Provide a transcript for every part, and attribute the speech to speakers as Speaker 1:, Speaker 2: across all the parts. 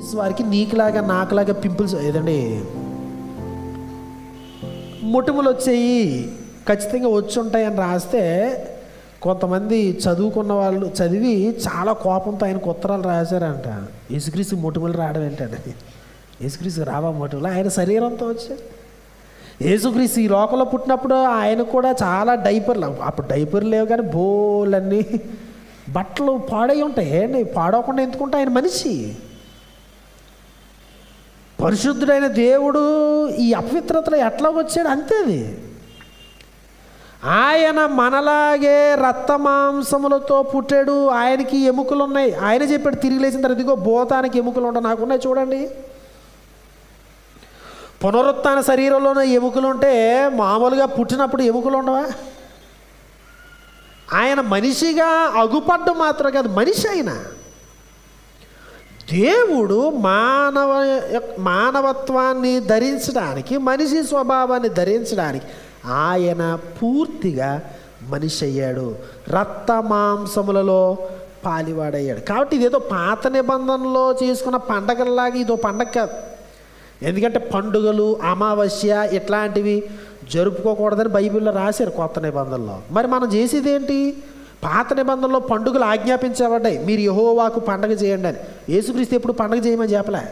Speaker 1: వారికి నీకులాగా నాకులాగా పింపుల్స్ ఏదండి? ముటుములు వచ్చాయి ఖచ్చితంగా వచ్చి ఉంటాయని రాస్తే కొంతమంది చదువుకున్న వాళ్ళు చదివి చాలా కోపంతో ఆయనకు ఉత్తరాలు రాశారంట. ఇసుక్రీసు ముటుములు రావడం ఏంటండి యేసుక్రీస్తు రావా ముటుములు ఆయన శరీరంతో వచ్చాడు. యేసుక్రీస్తు ఈ లోకంలో పుట్టినప్పుడు ఆయన కూడా చాలా డైపర్లు. అప్పుడు డైపర్లు లేవు కానీ బోలన్నీ బట్టలు పాడై ఉంటాయి. ఏంటి? పాడవకుండా ఎందుకుంటే ఆయన మనిషి. పరిశుద్ధుడైన దేవుడు ఈ అపవిత్రతలో ఎట్లా వచ్చాడు అంతేది ఆయన మనలాగే రక్త మాంసములతో పుట్టాడు. ఆయనకి ఎముకలు ఉన్నాయి ఆయన చెప్పాడు తిరిగి లేచిన తర్వాత ఇదిగో భూతానికి ఎముకలు ఉంటాయి నాకున్నాయి చూడండి. పునరుత్న శరీరంలోనే ఎముకలు ఉంటే మామూలుగా పుట్టినప్పుడు ఎముకలు ఉండవా? ఆయన మనిషిగా అగుపడ్డం మాత్రం కాదు మనిషి అయినా. దేవుడు మానవ మానవత్వాన్ని ధరించడానికి మనిషి స్వభావాన్ని ధరించడానికి ఆయన పూర్తిగా మనిషి అయ్యాడు. రక్త మాంసములలో పాలివాడయ్యాడు. కాబట్టి ఇదేదో పాత నిబంధనలో చేసుకున్న పండగల్లాగా ఇదో పండగ కాదు. ఎందుకంటే పండుగలు అమావాస్య ఇట్లాంటివి జరుపుకోకూడదని బైబిల్లో రాశారు కొత్త నిబంధనలో. మరి మనం చేసేది ఏంటి పాత నిబంధనలో పండుగలు ఆజ్ఞాపించబడ్డాయి. మీరు యహోవాకు పండగ చేయండి అని. యేసుక్రీస్తు ఎప్పుడు పండగ చేయమని చెప్పలే.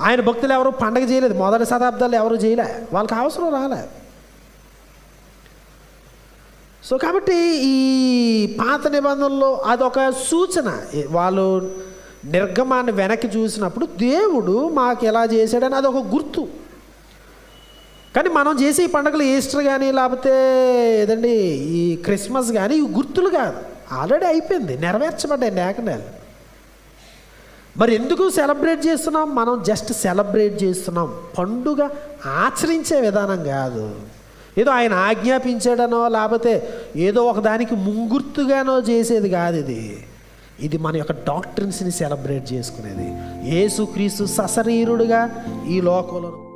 Speaker 1: ఆయన భక్తులు ఎవరు పండగ చేయలేదు. మొదటి శతాబ్దాలు ఎవరు చేయలే. వాళ్ళకి అవసరం రాలే. సో కాబట్టి ఈ పాత నిబంధనలో అదొక సూచన. వాళ్ళు నిర్గమాన్ని వెనక్కి చూసినప్పుడు దేవుడు మాకు ఎలా చేశాడని అదొక గుర్తు. కానీ మనం చేసే ఈ పండుగలు ఈస్టర్ కానీ లేకపోతే ఏదండి ఈ క్రిస్మస్ కానీ ఇవి గుర్తులు కాదు. ఆల్రెడీ అయిపోయింది నెరవేర్చబడ్డాయి లేఖనాలు. మరి ఎందుకు సెలబ్రేట్ చేస్తున్నాం? మనం జస్ట్ సెలబ్రేట్ చేస్తున్నాం. పండుగ ఆచరించే విధానం కాదు. ఏదో ఆయన ఆజ్ఞాపించాడనో లేకపోతే ఏదో ఒకదానికి ముంగుర్తుగానో చేసేది కాదు ఇది. ఇది మన యొక్క డాక్టర్స్ని సెలబ్రేట్ చేసుకునేది. యేసుక్రీస్తు సశరీరుడుగా ఈ లోకంలో